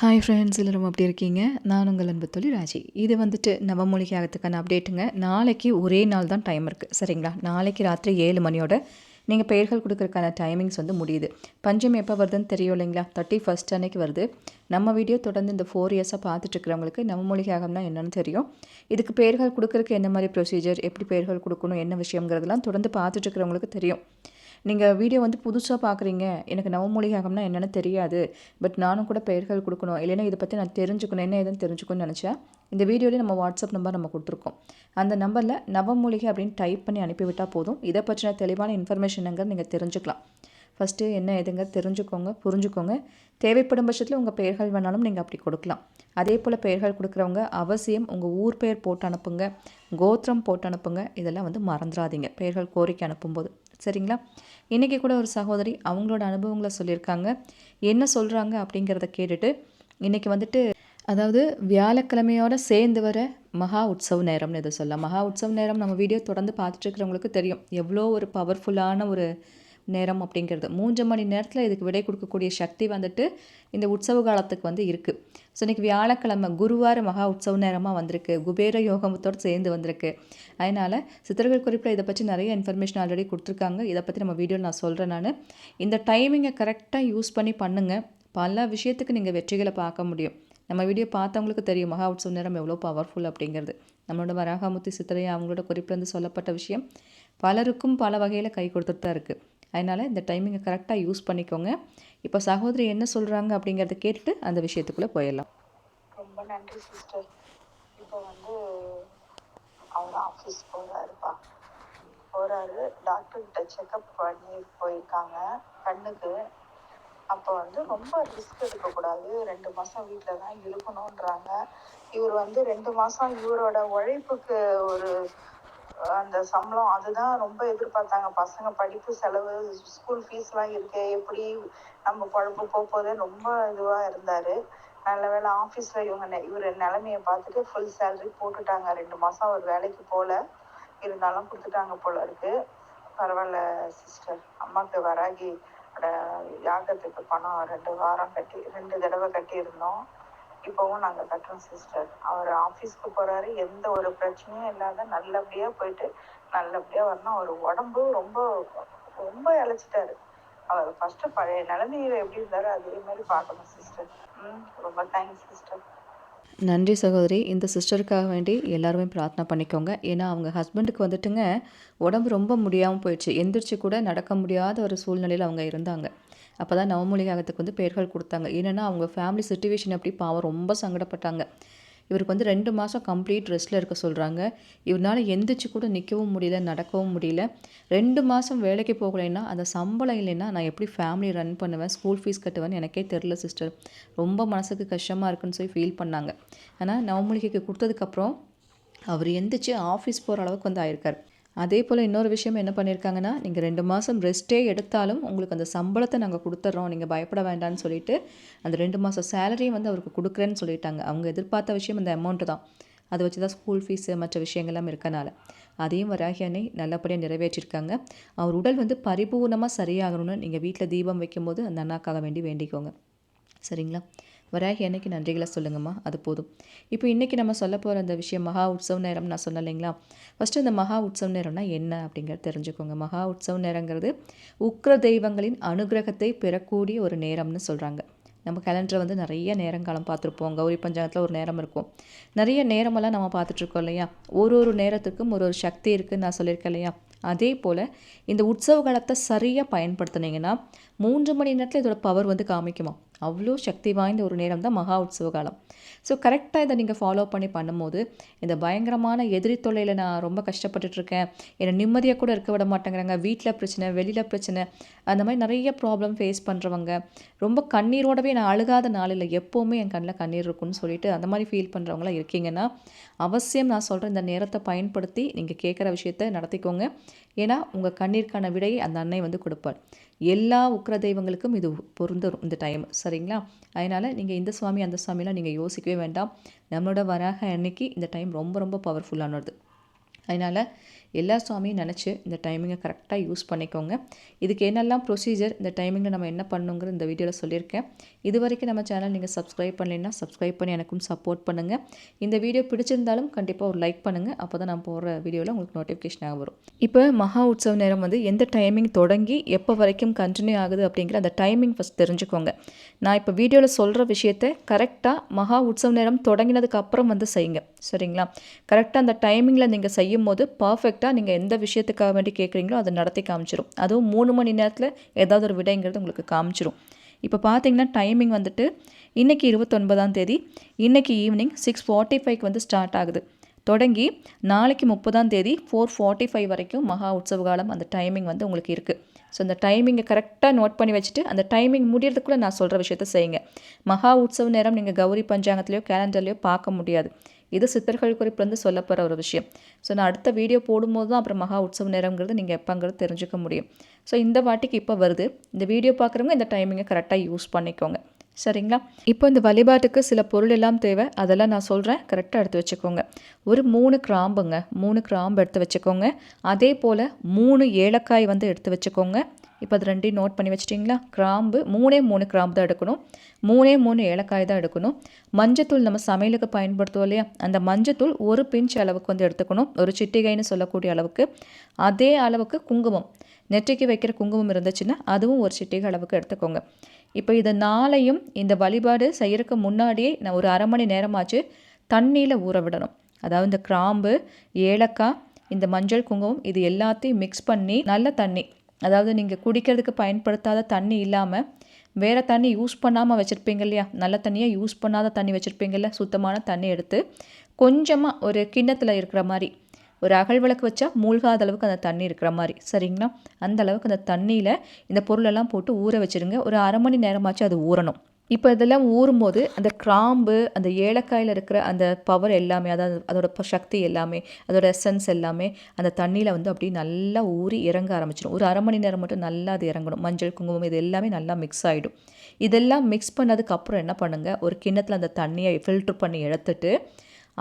Hi friends எல்லோரும் அப்படி இருக்கீங்க? நான் உங்கள் அன்பு தொழில் ராஜி. இது வந்துட்டு நவமொழிகை ஆகிறதுக்கான அப்டேட்டுங்க நாளைக்கு ஒரே நாள் தான் டைம் இருக்குது சரிங்களா? நாளைக்கு ராத்திரி ஏழு மணியோட நீங்கள் பெயர்கள் கொடுக்குறதுக்கான டைமிங்ஸ் வந்து முடியுது. பஞ்சம் எப்போ வருதுன்னு தெரியும் இல்லைங்களா? தேர்ட்டி ஃபஸ்ட் அன்னைக்கு வருது. நம்ம வீடியோ தொடர்ந்து இந்த ஃபோர் இயர்ஸாக பார்த்துட்ருக்கிறவங்களுக்கு நம்ம ஆகம்னா என்னென்னு தெரியும். இதுக்கு பெயர்கள் கொடுக்குறதுக்கு என்ன மாதிரி ப்ரொசீஜர் எப்படி பெயர்கள் கொடுக்கணும் என்ன விஷயங்கிறதெல்லாம் தொடர்ந்து பார்த்துட்ருக்கிறவங்களுக்கு தெரியும். நீங்கள் வீடியோ வந்து புதுசாக பார்க்குறீங்க எனக்கு நவமொழியாகம்னா என்னென்னு தெரியாது. பட் நானும் கூட பெயர்கள் கொடுக்கணும். இல்லைன்னா இதை பற்றி நான் தெரிஞ்சுக்கணும். என்ன ஏதுன்னு தெரிஞ்சுக்கணும்னு நினச்சா இந்த வீடியோலேயே நம்ம வாட்ஸ்அப் நம்பர் நம்ம கொடுத்துருக்கோம். அந்த நம்பரில் நவமொழிகை அப்படின்னு டைப் பண்ணி அனுப்பிவிட்டால் போதும். இதை பற்றின தெளிவான இன்ஃபர்மேஷனுங்கிறது நீங்கள் தெரிஞ்சுக்கலாம். ஃபஸ்ட்டு என்ன எதுங்க தெரிஞ்சுக்கோங்க புரிஞ்சுக்கோங்க. தேவைப்படும் பட்சத்தில் உங்கள் பெயர்கள் வேணாலும் நீங்கள் அப்படி கொடுக்கலாம். அதே போல் பெயர்கள் கொடுக்குறவங்க அவசியம் உங்கள் ஊர் பெயர் போட்டு அனுப்புங்க. கோத்திரம் போட்டு அனுப்புங்க. இதெல்லாம் வந்து மறந்துடாதீங்க பெயர்கள் கோரிக்கை அனுப்பும்போது. சரிங்களா? இன்றைக்கி கூட ஒரு சகோதரி அவங்களோட அனுபவங்களை சொல்லியிருக்காங்க. என்ன சொல்கிறாங்க அப்படிங்கிறத கேட்டுட்டு இன்றைக்கி வந்துட்டு அதாவது வியாழக்கிழமையோட சேர்ந்து வர மகா உற்சவ நேரம்னு இதை சொல்லலாம். மகா உற்சவ நேரம் நம்ம வீடியோ தொடர்ந்து பார்த்துட்டு தெரியும். எவ்வளோ ஒரு பவர்ஃபுல்லான ஒரு நேரம் அப்படிங்கிறது. மூன்று மணி நேரத்தில் இதுக்கு விடை கொடுக்கக்கூடிய சக்தி வந்துட்டு இந்த உற்சவ காலத்துக்கு வந்து இருக்குது ஸோ இன்றைக்கி வியாழக்கிழமை குருவார மகா உற்சவ நேரமாக வந்திருக்கு. குபேர யோகமத்தோடு சேர்ந்து வந்திருக்கு. அதனால் சித்தர்கள் குறிப்பில் இதை பற்றி நிறைய இன்ஃபர்மேஷன் ஆல்ரெடி கொடுத்துருக்காங்க. இதை பற்றி நம்ம வீடியோ நான் சொல்கிறேன் நான். இந்த டைமிங்கை கரெக்டாக யூஸ் பண்ணி பண்ணுங்கள் பல விஷயத்துக்கு நீங்கள் வெற்றிகளை பார்க்க முடியும். நம்ம வீடியோ பார்த்தவங்களுக்கு தெரியும் மகா உற்சவ நேரம் எவ்வளோ பவர்ஃபுல் அப்படிங்கிறது. நம்மளோட வராகாமுத்தி சித்தரையா அவங்களோட குறிப்பிலேருந்து சொல்லப்பட்ட விஷயம் பலருக்கும் பல வகையில் கை கொடுத்துட்டு தான் இருக்குது அதனால் இந்த டைமிங்கை கரெக்டாக யூஸ் பண்ணிக்கோங்க. இப்போ சகோதரி என்ன சொல்கிறாங்க அப்படிங்கிறத கேட்டுட்டு அந்த விஷயத்துக்குள்ளே போயிடலாம். ரொம்ப நன்றி சிஸ்டர் இப்போ வந்து அவங்க ஆஃபீஸ் போகிறாருப்பா போகிறாரு டாக்டர்கிட்ட செக்கப் பண்ணி போயிருக்காங்க. கண்ணுக்கு. அப்போ வந்து ரொம்ப ரிஸ்க் எடுக்கக்கூடாது ரெண்டு மாதம் வீட்டில் தான் இருக்கணுன்றாங்க இவர் வந்து ரெண்டு மாதம் இவரோட உழைப்புக்கு ஒரு அந்த சம்பளம் அதுதான் ரொம்ப எதிர்பார்த்தாங்க. பசங்க படிப்பு செலவு ஸ்கூல் ஃபீஸ்லாம் இருக்கு எப்படி நம்ம குழம்பு போகுது? ரொம்ப இதுவாக இருந்தார். நல்ல வேலை ஆஃபீஸில் இவங்க இவர் நிலமையை பார்த்துட்டு ஃபுல் சேலரி போட்டுட்டாங்க. ரெண்டு மாதம் அவர் வேலைக்கு போகல இருந்தாலும் கொடுத்துட்டாங்க போல இருக்கு. பரவாயில்ல சிஸ்டர் அம்மாவுக்கு வராகி யாகத்துக்கு பணம் ரெண்டு வாரம் கட்டி ரெண்டு தடவை கட்டியிருந்தோம். இப்போவும் நாங்கள் கட்டுறோம் சிஸ்டர் அவர் ஆஃபீஸ்க்கு போகிறாரு எந்த ஒரு பிரச்சனையும் இல்லாத நல்லபடியாக போயிட்டு நல்லபடியாக வரணும். அவர் உடம்பு ரொம்ப ரொம்ப இழைச்சிட்டாரு. அவர் ஃபஸ்ட்டு பழைய நிலைமையில எப்படி இருந்தாரோ அதே மாதிரி பார்க்கணும் சிஸ்டர் ம் ரொம்ப தேங்க்ஸ் சிஸ்டர் நன்றி சகோதரி. இந்த சிஸ்டருக்காக வேண்டி எல்லாருமே பிரார்த்தனை பண்ணிக்கோங்க. ஏன்னா அவங்க ஹஸ்பண்டுக்கு வந்துட்டுங்க உடம்பு ரொம்ப முடியாமல் போயிடுச்சு. எந்திரிச்சு கூட நடக்க முடியாத ஒரு சூழ்நிலையில் அவங்க இருந்தாங்க. அப்போ தான் நவமொழிகாகத்துக்கு வந்து பெயர்கள் கொடுத்தாங்க. ஏன்னா அவங்க ஃபேமிலி சுச்சுவேஷன் அப்படி பாவம் ரொம்ப சங்கடப்பட்டாங்க. இவருக்கு வந்து ரெண்டு மாதம் கம்ப்ளீட் ரெஸ்ட்டில் இருக்க சொல்கிறாங்க இவரால் எந்திரிச்சு கூட நிற்கவும் முடியல நடக்கவும் முடியல. ரெண்டு மாதம் வேலைக்கு போகலைன்னா அந்த சம்பளம் இல்லைன்னா நான் எப்படி ஃபேமிலி ரன் பண்ணுவேன் ஸ்கூல் ஃபீஸ் கட்டுவேன்னு எனக்கே தெரில சிஸ்டர் ரொம்ப மனசுக்கு கஷ்டமாக இருக்குன்னு சொல்லி ஃபீல் பண்ணாங்க. ஆனால் நவமூலிகைக்கு கொடுத்ததுக்கப்புறம் அவர் எந்திரிச்சு ஆஃபீஸ் போகிற அளவுக்கு வந்து ஆயிருக்கார். அதே போல் இன்னொரு விஷயம் என்ன பண்ணியிருக்காங்கன்னா நீங்கள் ரெண்டு மாதம் ரெஸ்ட்டே எடுத்தாலும் உங்களுக்கு அந்த சம்பளத்தை நாங்கள் கொடுத்துட்றோம் நீங்கள் பயப்பட வேண்டாம்னு சொல்லிட்டு அந்த ரெண்டு மாதம் சேலரியும் வந்து அவருக்கு கொடுக்குறேன்னு சொல்லிட்டாங்க. அவங்க எதிர்பார்த்த விஷயம் அந்த அமௌண்ட்டு தான். அதை வச்சு தான் ஸ்கூல் ஃபீஸு மற்ற விஷயங்கள்லாம் இருக்கனால. அதையும் வராகி அன்னை நல்லபடியாக நிறைவேற்றிருக்காங்க. அவர் உடல் வந்து பரிபூர்ணமாக சரியாகணும்னு நீங்கள் வீட்டில் தீபம் வைக்கும்போது அந்த அண்ணாக்காக வேண்டி வேண்டிக்கோங்க. சரிங்களா? வராகி அன்னைக்கு நன்றிகளை சொல்லுங்கம்மா. அது போதும். இப்போ இன்றைக்கி நம்ம சொல்ல போகிற அந்த விஷயம் மகா உற்சவ நேரம் நான் சொன்னேன் இல்லைங்களா? ஃபஸ்ட்டு இந்த மகா உற்சவ நேரம்னா என்ன அப்படிங்கிறத தெரிஞ்சுக்கோங்க. மகா உற்சவ நேரங்கிறது உக்ர தெய்வங்களின் அனுகிரகத்தை பெறக்கூடிய ஒரு நேரம்னு சொல்கிறாங்க நம்ம கேலண்டரை வந்து நிறைய நேரங்காலம் பார்த்துருப்போம். கௌரி பஞ்சாங்கத்தில் ஒரு நேரம் இருக்கும். நிறைய நேரமெல்லாம் நம்ம பார்த்துட்ருக்கோம் இல்லையா? ஒரு ஒரு நேரத்துக்கும் ஒரு ஒரு சக்தி இருக்குதுன்னு நான் சொல்லியிருக்கேன் இல்லையா? அதே போல் இந்த உற்சவ காலத்தை சரியாக பயன்படுத்துனீங்கன்னா மூன்று மணி நேரத்தில் இதோட பவர் வந்து காமிக்குமா அவ்வளோ சக்தி வாய்ந்த ஒரு நேரம் தான் மகா உற்சவ காலம். ஸோ கரெக்டாக இதை நீங்கள் ஃபாலோ பண்ணி பண்ணும்போது இந்த பயங்கரமான எதிரி தொல்லையில் நான் ரொம்ப கஷ்டப்பட்டுட்ருக்கேன் என்னை நிம்மதியாக கூட இருக்க விட மாட்டேங்கிறாங்க. வீட்டில் பிரச்சனை வெளியில் பிரச்சனை அந்த மாதிரி நிறைய ப்ராப்ளம் ஃபேஸ் பண்ணுறவங்க ரொம்ப கண்ணீரோடவே நான் அழுகாத நாளில் எப்போவுமே என் கண்ணில் கண்ணீர் இருக்குன்னு சொல்லிட்டு அந்த மாதிரி ஃபீல் பண்ணுறவங்களாம் இருக்கீங்கன்னா அவசியம் நான் சொல்கிற இந்த நேரத்தை பயன்படுத்தி நீங்கள் கேட்குற விஷயத்த நடத்திக்கோங்க. ஏன்னா உங்கள் கண்ணீருக்கான விடையை அந்த அன்னை வந்து கொடுப்பார் எல்லா உக்ர தெய்வங்களுக்கும் இது பொருந்தும் இந்த டைம் சரிங்களா? அதனால் நீங்கள் இந்த சுவாமி அந்த சுவாமிலாம் நீங்கள் யோசிக்கவே வேண்டாம். நம்மளோட வராக அன்னைக்கு இந்த டைம் ரொம்ப ரொம்ப பவர்ஃபுல்லானது அதனால் எல்லா சுவாமியும் நினச்சி இந்த டைமிங்கை கரெக்டாக யூஸ் பண்ணிக்கோங்க. இதுக்கு என்னெல்லாம் ப்ரொசீஜர் இந்த டைமிங்கில் நம்ம என்ன பண்ணுங்கிற இந்த வீடியோவில் சொல்லியிருக்கேன். இது வரைக்கும் நம்ம சேனல் நீங்கள் சப்ஸ்கிரைப் பண்ணலைன்னா சப்ஸ்கிரைப் பண்ணி எனக்கும் சப்போர்ட் பண்ணுங்கள் இந்த வீடியோ பிடிச்சிருந்தாலும் கண்டிப்பாக ஒரு லைக் பண்ணுங்கள் அப்போ தான் நான் போடுற வீடியோவில் உங்களுக்கு நோட்டிஃபிகேஷனாக வரும். இப்போ மகா உற்சவ நேரம் வந்து எந்த டைமிங் தொடங்கி எப்போ வரைக்கும் கண்டினியூ ஆகுது அப்படிங்கிற அந்த டைமிங் ஃபஸ்ட் தெரிஞ்சுக்கோங்க. நான் இப்போ வீடியோவில் சொல்கிற விஷயத்த கரெக்டாக மகா உற்சவ நேரம் தொடங்கினதுக்கு அப்புறம் வந்து செய்யுங்க. சரிங்களா? கரெக்டாக அந்த டைமிங்கில் நீங்கள் செய்யும் போது பர்ஃபெக்ட் பர்ஃபெக்டாக நீங்கள் எந்த விஷயத்துக்காக வேண்டி கேட்குறீங்களோ அதை நடத்தி காமிச்சிரும். அதுவும் மூணு மணி நேரத்தில் ஏதாவது ஒரு விடைங்கிறது உங்களுக்கு காமிச்சிரும். இப்போ பார்த்தீங்கன்னா டைமிங் வந்துட்டு இன்றைக்கி இருபத்தொன்பதாம் தேதி இன்றைக்கி ஈவினிங் சிக்ஸ் ஃபார்ட்டி ஃபைவ்க்கு வந்து ஸ்டார்ட் ஆகுது. தொடங்கி நாளைக்கு முப்பதாம் தேதி ஃபோர் ஃபார்ட்டி ஃபைவ் வரைக்கும் மகா உற்சவ காலம் அந்த டைமிங் வந்து உங்களுக்கு இருக்குது ஸோ அந்த டைமிங்கை கரெக்டாக நோட் பண்ணி வச்சுட்டு அந்த டைமிங் முடியறதுக்குள்ளே நான் சொல்கிற விஷயத்த செய்யுங்க. மகா உற்சவ நேரம் நீங்கள் கௌரி பஞ்சாங்கத்துலேயோ கேலண்டர்லேயோ பார்க்க முடியாது. இது சித்தர்கள் குறிப்பிலேருந்து சொல்லப்படுற ஒரு விஷயம். ஸோ நான் அடுத்த வீடியோ போடும்போது தான் அப்புறம் மகா உற்சவ நேரங்கிறது நீங்கள் எப்போங்கிறது தெரிஞ்சுக்க முடியும். ஸோ இந்த வாட்டிக்கு இப்போ வருது. இந்த வீடியோ பார்க்குறவங்க இந்த டைமிங்கை கரெக்டாக யூஸ் பண்ணிக்கோங்க. சரிங்களா? இப்போ இந்த வழிபாட்டுக்கு சில பொருள் எல்லாம் தேவை. அதெல்லாம் நான் சொல்கிறேன் கரெக்டாக எடுத்து வச்சுக்கோங்க. ஒரு மூணு கிராம்புங்க. மூணு கிராம்பு எடுத்து வச்சுக்கோங்க. அதே போல் மூணு ஏலக்காய் வந்து எடுத்து வச்சுக்கோங்க. இப்போ அது ரெண்டையும் நோட் பண்ணி வச்சிட்டிங்களா? கிராம்பு மூணே மூணு கிராம்பு தான் எடுக்கணும். மூணே மூணு ஏலக்காய் தான் எடுக்கணும். மஞ்சத்தூள் நம்ம சமையலுக்கு பயன்படுத்துவோம் இல்லையா? அந்த மஞ்சத்தூள் ஒரு பிஞ்ச் அளவுக்கு வந்து எடுத்துக்கணும். ஒரு சிட்டிகைன்னு சொல்லக்கூடிய அளவுக்கு. அதே அளவுக்கு குங்குமம். நெற்றிக்கு வைக்கிற குங்குமம் இருந்துச்சுன்னா அதுவும் ஒரு சிட்டிகை அளவுக்கு எடுத்துக்கோங்க. இப்போ இதை நாளையும் இந்த வழிபாடு செய்கிறதுக்கு முன்னாடியே நான் ஒரு அரை மணி நேரமாச்சு தண்ணியில் ஊற விடணும். அதாவது இந்த கிராம்பு ஏலக்காய் இந்த மஞ்சள் குங்குமம் இது எல்லாத்தையும் மிக்ஸ் பண்ணி நல்ல தண்ணி அதாவது நீங்கள் குடிக்கிறதுக்கு பயன்படுத்தாத தண்ணி இல்லாமல் வேறு தண்ணி யூஸ் பண்ணாமல் வச்சுருப்பீங்க இல்லையா? நல்ல தண்ணியாக யூஸ் பண்ணாத தண்ணி வச்சுருப்பீங்கல்ல? சுத்தமான தண்ணி எடுத்து கொஞ்சமாக ஒரு கிண்ணத்தில் இருக்கிற மாதிரி ஒரு அகல் விளக்கு வச்சா மூழ்காத அளவுக்கு அந்த தண்ணி இருக்கிற மாதிரி. சரிங்களா? அந்த அளவுக்கு அந்த தண்ணியில் இந்த பொருளெல்லாம் போட்டு ஊற வச்சுருங்க. ஒரு அரை மணி நேரமாச்சும் அது ஊறணும். இப்போ இதெல்லாம் ஊறும் போது அந்த கிராம்பு அந்த ஏலக்காயில் இருக்கிற அந்த பவர் எல்லாமே அதாவது அதோட சக்தி எல்லாமே அதோட எசன்ஸ் எல்லாமே அந்த தண்ணியில் வந்து அப்படியே நல்லா ஊறி இறங்க ஆரம்பிச்சிடும். ஒரு அரை மணி நேரம் மட்டும் நல்லா அது இறங்கணும். மஞ்சள் குங்குமம் இது எல்லாமே நல்லா மிக்ஸ் ஆகிடும் இதெல்லாம் மிக்ஸ் பண்ணதுக்கப்புறம் என்ன பண்ணுங்கள் ஒரு கிண்ணத்தில் அந்த தண்ணியை ஃபில்ட்ரு பண்ணி எடுத்துட்டு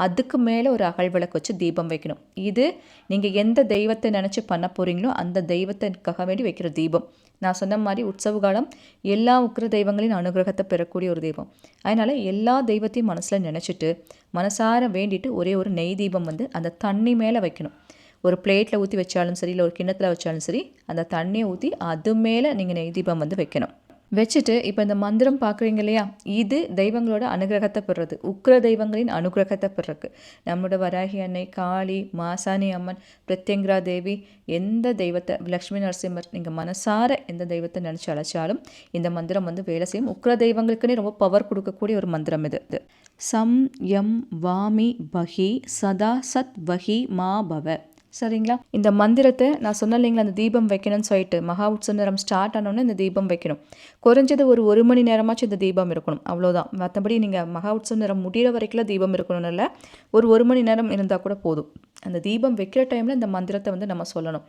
அதுக்கு மேலே ஒரு அகல் விளக்கு வச்சு தீபம் வைக்கணும். இது நீங்கள் எந்த தெய்வத்தை நினச்சி பண்ண போகிறீங்களோ அந்த தெய்வத்திற்காக வேண்டி வைக்கிற தீபம். நான் சொன்ன மாதிரி உற்சவ காலம் எல்லா உக்கிர தெய்வங்களின் அனுகிரகத்தை பெறக்கூடிய ஒரு தெய்வம் அதனால் எல்லா தெய்வத்தையும் மனசில் நினச்சிட்டு மனசார வேண்டிட்டு ஒரே ஒரு நெய் தீபம் வந்து அந்த தண்ணி மேலே வைக்கணும். ஒரு பிளேட்டில் ஊற்றி வச்சாலும் சரி இல்லை ஒரு கிண்ணத்தில் வச்சாலும் சரி அந்த தண்ணியை ஊற்றி அது மேலே நீங்கள் நெய் தீபம் வந்து வைக்கணும். வச்சுட்டு இப்போ இந்த மந்திரம் பார்க்குறீங்க இல்லையா? இது தெய்வங்களோட அனுகிரகத்தை பெறுறது. உக்ர தெய்வங்களின் அனுகிரகத்தை பெறக்கு நம்மளோட வராகி அன்னை காளி மாசாணி அம்மன் பிரத்யங்கரா தேவி எந்த தெய்வத்தை லக்ஷ்மி நரசிம்மர் நீங்கள் மனசார எந்த தெய்வத்தை நினச்சி அழைச்சாலும் இந்த மந்திரம் வந்து வேலை செய்யும். உக்ர தெய்வங்களுக்குன்னே ரொம்ப பவர் கொடுக்கக்கூடிய ஒரு மந்திரம் இது. சம் எம் வாமி பஹி சதா சத் வஹி மா பவ. சரிங்களா? இந்த மந்திரத்தை நான் சொன்ன இல்லைங்களா? அந்த தீபம் வைக்கணும்னு சொல்லிட்டு. மகா உற்சவ நேரம் ஸ்டார்ட் ஆனோடனே இந்த தீபம் வைக்கணும். குறைஞ்சது ஒரு ஒரு மணி நேரமாச்சும் இந்த தீபம் இருக்கணும். அவ்வளோதான் மற்றபடி நீங்கள் மகா உற்சவ நேரம் முடிகிற வரைக்கும் தீபம் இருக்கணும்னு இல்லை. ஒரு ஒரு மணி நேரம் இருந்தால் கூட போதும். அந்த தீபம் வைக்கிற டைமில் இந்த மந்திரத்தை வந்து நம்ம சொல்லணும்.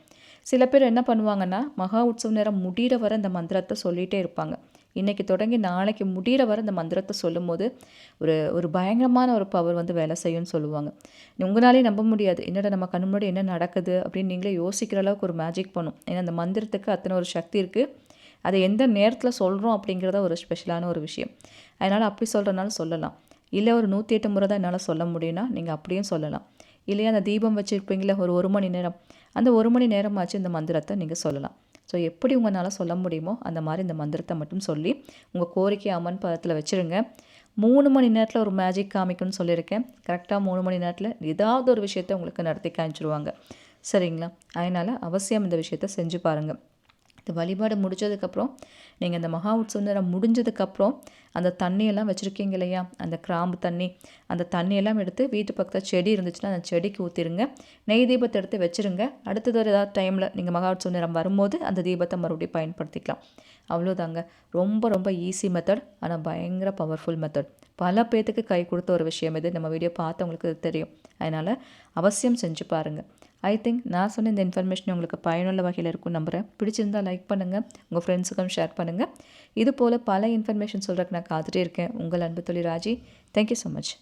சில பேர் என்ன பண்ணுவாங்கன்னா மகா உற்சவ நேரம் முடிகிற வரை இந்த மந்திரத்தை சொல்லிகிட்டே இருப்பாங்க. இன்றைக்கி தொடங்கி நாளைக்கு முடிகிற வரை இந்த மந்திரத்தை சொல்லும்போது ஒரு ஒரு பயங்கரமான ஒரு பவர் வந்து வேலை செய்யும்னு சொல்லுவாங்க. உங்களாலே நம்ப முடியாது. என்னடா நம்ம கண் முன்னாடி என்ன நடக்குது அப்படின்னு நீங்களே யோசிக்கிற அளவுக்கு ஒரு மேஜிக் பண்ணும். ஏன்னா அந்த மந்திரத்துக்கு அத்தனை ஒரு சக்தி இருக்குது அதை எந்த நேரத்தில் சொல்கிறோம் அப்படிங்கிறத ஒரு ஸ்பெஷலான ஒரு விஷயம். அதனால் அப்படி சொல்கிறனால சொல்லலாம். இல்லை ஒரு நூற்றி எட்டு முறை தான் என்னால் சொல்ல முடியும்னா நீங்கள் அப்படியும் சொல்லலாம். இல்லையா அந்த தீபம் வச்சுருப்பீங்களே ஒரு ஒரு மணி நேரம். அந்த ஒரு மணி நேரமாச்சு இந்த மந்திரத்தை நீங்கள் சொல்லலாம். ஸோ எப்படி உங்களால் சொல்ல முடியுமோ அந்த மாதிரி இந்த மந்திரத்தை மட்டும் சொல்லி உங்கள் கோரிக்கை அம்மன் பதத்தில் வச்சுருங்க. மூணு மணி நேரத்தில் ஒரு மேஜிக் காமிக்கும்னு சொல்லியிருக்கேன். கரெக்டாக மூணு மணி நேரத்தில் ஏதாவது ஒரு விஷயத்தை உங்களுக்கு நடத்தி காமிச்சிருவாங்க. சரிங்களா? அதனால் அவசியம் இந்த விஷயத்த செஞ்சு பாருங்கள் இந்த வழிபாடு முடிஞ்சதுக்கப்புறம் நீங்கள் அந்த மகா உற்சவம் முடிஞ்சதுக்கப்புறம் அந்த தண்ணியெல்லாம் வச்சுருக்கீங்க இல்லையா? அந்த கிராம்பு தண்ணி அந்த தண்ணியெல்லாம் எடுத்து வீட்டு பக்கத்தில் செடி இருந்துச்சுன்னா அந்த செடிக்கு ஊற்றிருங்க நெய் தீபத்தை எடுத்து வச்சுருங்க. அடுத்தது ஒரு ஏதாவது டைமில் நீங்கள் மகா உற்சவ நேரம் வரும்போது அந்த தீபத்தை மறுபடியும் பயன்படுத்திக்கலாம். அவ்வளோதாங்க. ரொம்ப ரொம்ப ஈஸி மெத்தட் ஆனால் பயங்கர பவர்ஃபுல் மெத்தட் பல பேர்த்துக்கு கை கொடுத்த ஒரு விஷயம் இது. நம்ம வீடியோ பார்த்தவங்களுக்கு தெரியும். அதனால் அவசியம் செஞ்சு பாருங்கள் ஐ திங்க் நான் சொன்ன இந்த இன்ஃபர்மேஷன் உங்களுக்கு பயனுள்ள வகையில் இருக்கும் நம்புகிறேன் பிடிச்சிருந்தால் லைக் பண்ணுங்கள் உங்கள் ஃப்ரெண்ட்ஸுக்கும் ஷேர் பண்ணுங்கள் இது போல் பல இன்ஃபர்மேஷன் சொல்கிறதுக்கு நான் காத்துட்டே இருக்கேன். உங்கள் அன்பு தொழில் ராஜி. Thank you so much